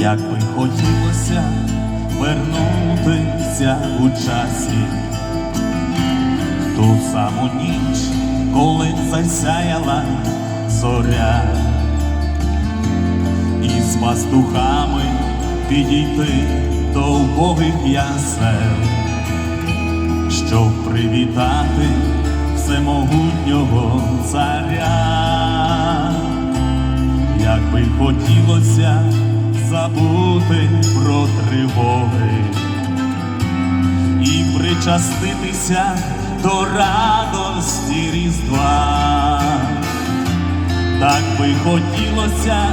Як би хотілося вернутися у часі, ту саму ніч, коли засяяла зоря, і з пастухами підійти до убогих ясел, щоб привітати всемогутнього царя. Як би хотілося забути тривоги і причаститися до радості Різдва, так би хотілося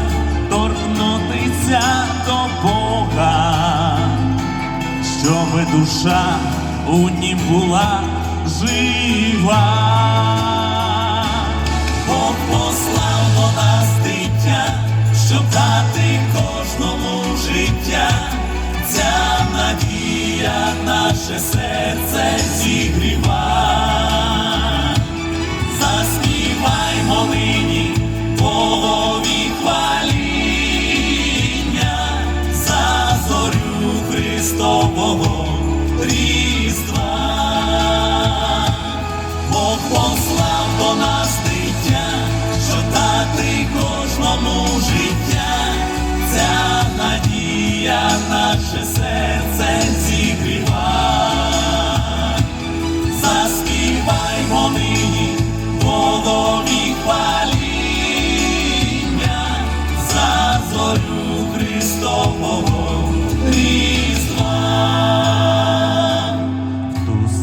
торкнутися до Бога, щоби душа у нім була жива. Бог послав до нас дитя, щоб дати наше серце зігріва.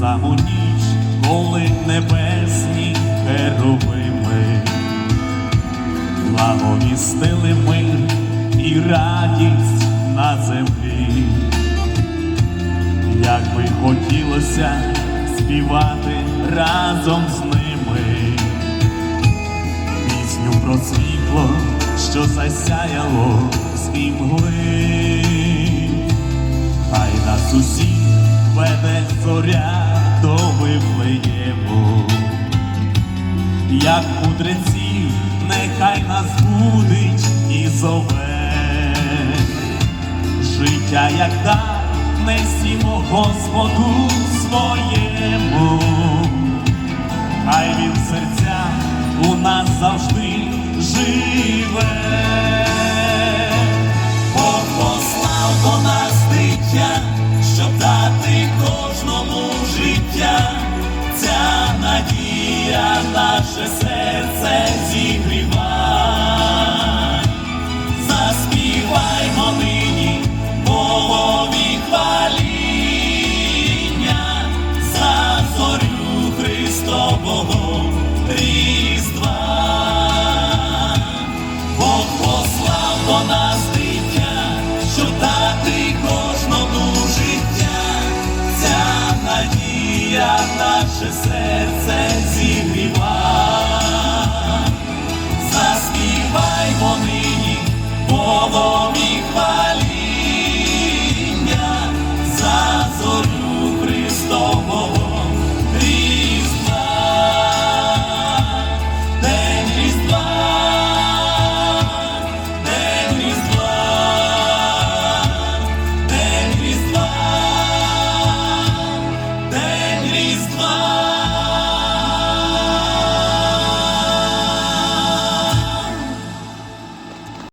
Саму ніч, коли небесні херовими благовістили мир і радість на землі, як би хотілося співати разом з ними. Пісню про світло, що засяяло з імгли. Хай нас усіх веде зоря до Вифлеєму, як мудреці, нехай нас будить і зове, життя, як дар, несімо Господу своєму, надія наше серце